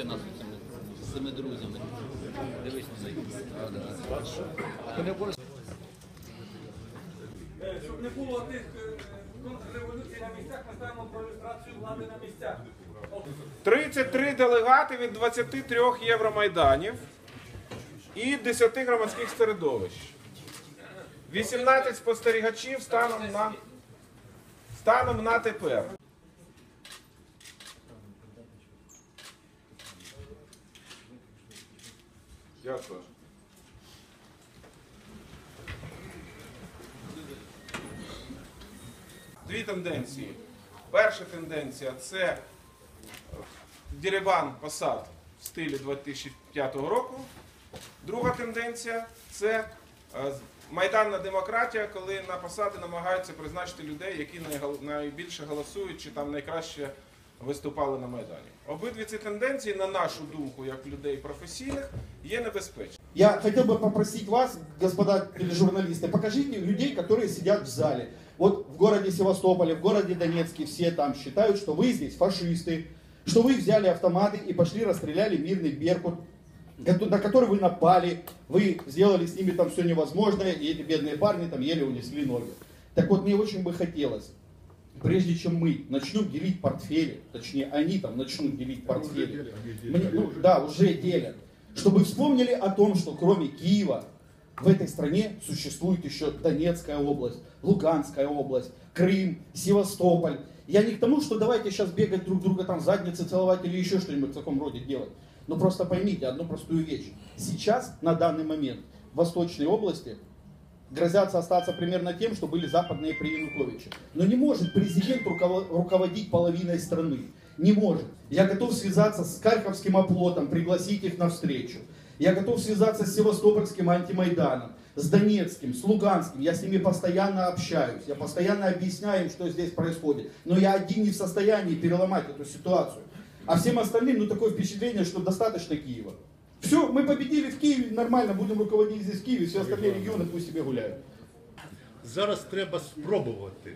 Познайомте нас з цими, з цими друзями. Дивись на цей. Е, Щоб не було тих е, контрреволюцій на місцях, ми ставимо про люстрацію влади на місцях. 33 делегати від 23 Євромайданів і 10 громадських середовищ. 18 спостерігачів станом на, станом на тепер. Дякую. Дві тенденції. Перша тенденція це Дерибан посад в стилі 2005 року. Друга тенденція це е, майданна демократія, коли на посади намагаються призначити людей, які найбільше голосують чи там найкраще виступали на Майдані. Обидві ці тенденції, на нашу думку, як людей професійних, є небезпечні. Я хотел бы попросить вас, господа журналисты, покажите людей, которые сидят в зале. Вот в городе Севастополе, в городе Донецке все там считают, что вы здесь фашисты, что вы взяли автоматы и пошли расстреляли мирный Беркут, ко- на который вы напали, вы сделали с ними там все невозможное, и эти бедные парни там еле унесли ноги. Так вот, мне очень бы хотелось, прежде чем мы начнем делить портфели, точнее, они там начнут делить портфели, мне- ну, да, уже делят, чтобы вспомнили о том, что кроме Киева в этой стране существует еще Донецкая область, Луганская область, Крым, Севастополь. Я не к тому, что давайте сейчас бегать друг друга там задницы целовать или еще что-нибудь в таком роде делать. Но просто поймите одну простую вещь. Сейчас, на данный момент, в Восточной области грозятся остаться примерно тем, что были западные при Януковиче. Но не может президент руково- руководить половиной страны. Не может. Я готов связаться с Харьковским оплотом, пригласить их на встречу. Я готов связаться с Севастопольским антимайданом, с Донецким, с Луганским. Я с ними постоянно общаюсь. Я постоянно объясняю им, что здесь происходит. Но я один не в состоянии переломать эту ситуацию. А всем остальным, ну, такое впечатление, что достаточно Киева. Все, мы победили в Киеве, нормально, будем руководить здесь в Киеве, все остальные регионы пусть себе гуляют. Зараз треба спробувати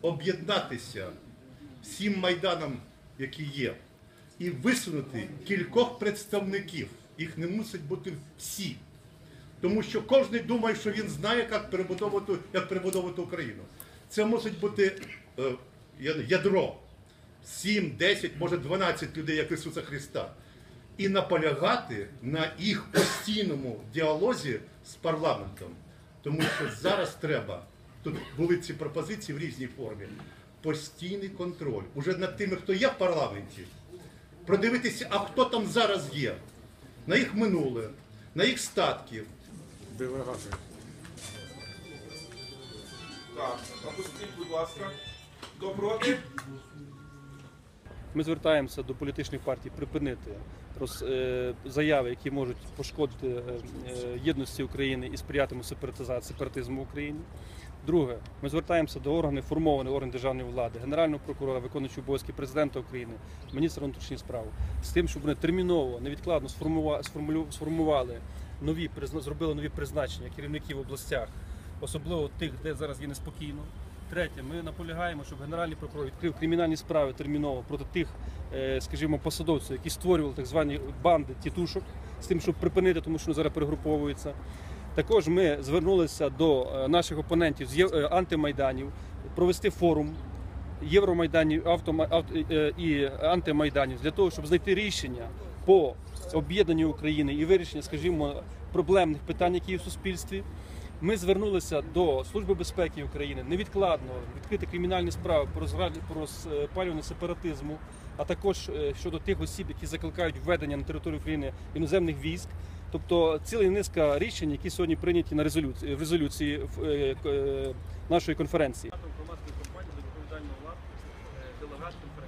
об'єднатися всім майданам, які є, і висунути кількох представників. Їх не мусить бути всі. Тому що кожен думає, що він знає, як перебудовувати, як перебудовувати Україну. Це мусить бути е, я- ядро 7, 10, може 12 людей, як Ісуса Христа. І наполягати на їх постійному діалозі з парламентом. Тому що зараз треба, тут були ці пропозиції в різній формі, постійний контроль уже над тими, хто є в парламенті, продивитися, а хто там зараз є, на їх минуле, на їх статки, Так, опустіть, будь ласка. Хто проти? Ми звертаємося до політичних партій припинити роз, е, заяви, які можуть пошкодити е, е, єдності України і сприятимуть сепаратизму в Україні. Друге, ми звертаємося до органів формованих органів державної влади, генерального прокурора, виконуючого обов'язки президента України, міністра внутрішніх справ, з тим, щоб вони терміново, невідкладно сформували нові зробили нові призначення керівників в областях, особливо тих, де зараз є неспокійно. Третє, ми наполягаємо, щоб генеральний прокурор відкрив кримінальні справи терміново проти тих, е, скажімо, посадовців, які створювали так звані банди тітушок, з тим, щоб припинити, тому що зараз перегруповуються. Також ми звернулися до е, наших опонентів з е, антимайданів провести форум Євромайданів авто- і антимайданів для того, щоб знайти рішення по об'єднанню України і вирішення, скажімо, проблемних питань, які є в суспільстві. Ми звернулися до Служби безпеки України невідкладно відкрити кримінальні справи про про розпалювання сепаратизму, а також е, щодо тих осіб, які закликають введення на територію України іноземних військ. Тобто ціла низка рішень, які сьогодні прийняті на резолюції в резолюції е, е, нашої конференції. Громадської компанії за делегат конференції.